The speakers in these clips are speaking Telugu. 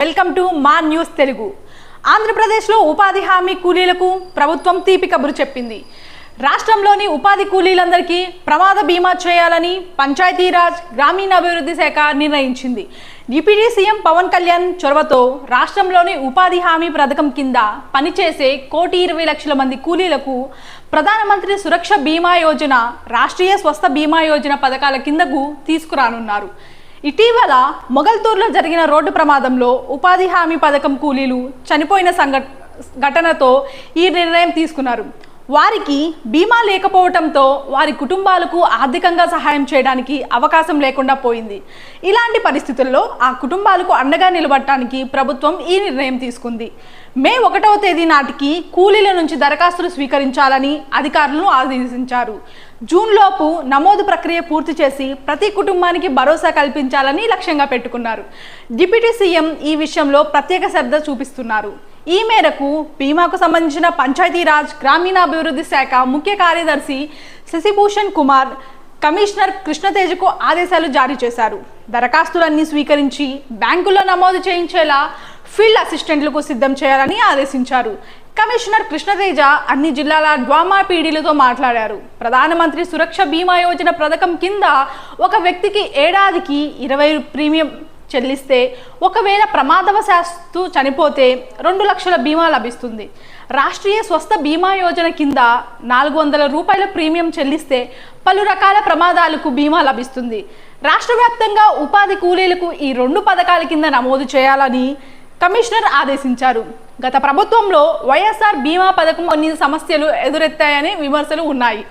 వెల్కమ్ టు మా న్యూస్ తెలుగు. ఆంధ్రప్రదేశ్లో ఉపాధి హామీ కూలీలకు ప్రభుత్వం తీపి కబురు చెప్పింది. రాష్ట్రంలోని ఉపాధి కూలీలందరికీ ప్రమాద బీమా చేయాలని పంచాయతీరాజ్ గ్రామీణాభివృద్ధి శాఖ నిర్ణయించింది. డిప్యూటీ సీఎం పవన్ కళ్యాణ్ చొరవతో రాష్ట్రంలోని ఉపాధి హామీ పథకం కింద పనిచేసే కోటి ఇరవై లక్షల మంది కూలీలకు ప్రధానమంత్రి సురక్ష బీమా యోజన రాష్ట్రీయ స్వస్థ బీమా యోజన పథకాల కిందకు తీసుకురానున్నారు. ఇటీవల మొగల్తూరులో జరిగిన రోడ్డు ప్రమాదంలో ఉపాధి హామీ పథకం కూలీలు చనిపోయిన సంఘ ఘటనతో ఈ నిర్ణయం తీసుకున్నారు. వారికి బీమా లేకపోవడంతో వారి కుటుంబాలకు ఆర్థికంగా సహాయం చేయడానికి అవకాశం లేకుండా పోయింది. ఇలాంటి పరిస్థితుల్లో ఆ కుటుంబాలకు అండగా నిలబడటానికి ప్రభుత్వం ఈ నిర్ణయం తీసుకుంది. మే ఒకటవ తేదీ నాటికి కూలీల నుంచి దరఖాస్తులు స్వీకరించాలని అధికారులను ఆదేశించారు. జూన్లోపు నమోదు ప్రక్రియ పూర్తి చేసి ప్రతి కుటుంబానికి భరోసా కల్పించాలని లక్ష్యంగా పెట్టుకున్నారు. డిప్యూటీ సీఎం ఈ విషయంలో ప్రత్యేక శ్రద్ధ చూపిస్తున్నారు. ఈ మేరకు బీమాకు సంబంధించిన పంచాయతీరాజ్ గ్రామీణాభివృద్ధి శాఖ ముఖ్య కార్యదర్శి శశిభూషణ్ కుమార్ కమిషనర్ కృష్ణతేజకు ఆదేశాలు జారీ చేశారు. దరఖాస్తులన్నీ స్వీకరించి బ్యాంకుల్లో నమోదు చేయించేలా ఫీల్డ్ అసిస్టెంట్లకు సిద్ధం చేయాలని ఆదేశించారు. కమిషనర్ కృష్ణతేజ అన్ని జిల్లాల డ్వామా పీడీలతో మాట్లాడారు. ప్రధానమంత్రి సురక్ష బీమా యోజన పథకం కింద ఒక వ్యక్తికి ఏడాదికి ఇరవై ప్రీమియం చెల్లిస్తే ఒకవేళ ప్రమాదవశాత్తు చనిపోతే రెండు లక్షల బీమా లభిస్తుంది. రాష్ట్రీయ స్వస్థ బీమా యోజన కింద నాలుగు వందల రూపాయల ప్రీమియం చెల్లిస్తే పలు రకాల ప్రమాదాలకు బీమా లభిస్తుంది. రాష్ట్ర వ్యాప్తంగా ఉపాధి కూలీలకు ఈ రెండు పథకాల కింద నమోదు చేయాలని కమిషనర్ ఆదేశించారు. గత ప్రభుత్వంలో వైఎస్ఆర్ బీమా పథకం కొన్ని సమస్యలు ఎదురెత్తాయని విమర్శలు ఉన్నాయి.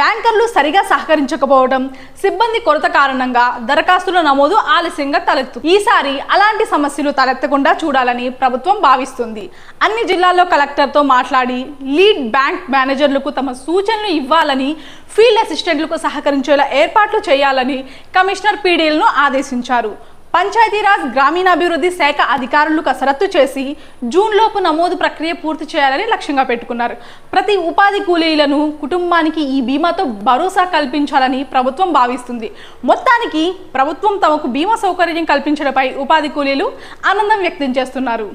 బ్యాంకర్లు సరిగా సహకరించకపోవడం సిబ్బంది కొరత కారణంగా దరఖాస్తుల నమోదు ఆలస్యంగా తలెత్తు. ఈసారి అలాంటి సమస్యలు తలెత్తకుండా చూడాలని ప్రభుత్వం భావిస్తుంది. అన్ని జిల్లాల్లో కలెక్టర్తో మాట్లాడి లీడ్ బ్యాంక్ మేనేజర్లకు తమ సూచనలు ఇవ్వాలని ఫీల్డ్ అసిస్టెంట్లకు సహకరించేలా ఏర్పాట్లు చేయాలని కమిషనర్ పీడీఎల్ను ఆదేశించారు. పంచాయతీరాజ్ గ్రామీణాభివృద్ధి శాఖ అధికారులు కసరత్తు చేసి జూన్లోపు నమోదు ప్రక్రియ పూర్తి చేయాలని లక్ష్యంగా పెట్టుకున్నారు. ప్రతి ఉపాధి కూలీలను కుటుంబానికి ఈ బీమాతో భరోసా కల్పించాలని ప్రభుత్వం భావిస్తుంది. మొత్తానికి ప్రభుత్వం తమకు బీమా సౌకర్యం కల్పించడంపై ఉపాధి కూలీలు ఆనందం వ్యక్తం చేస్తున్నారు.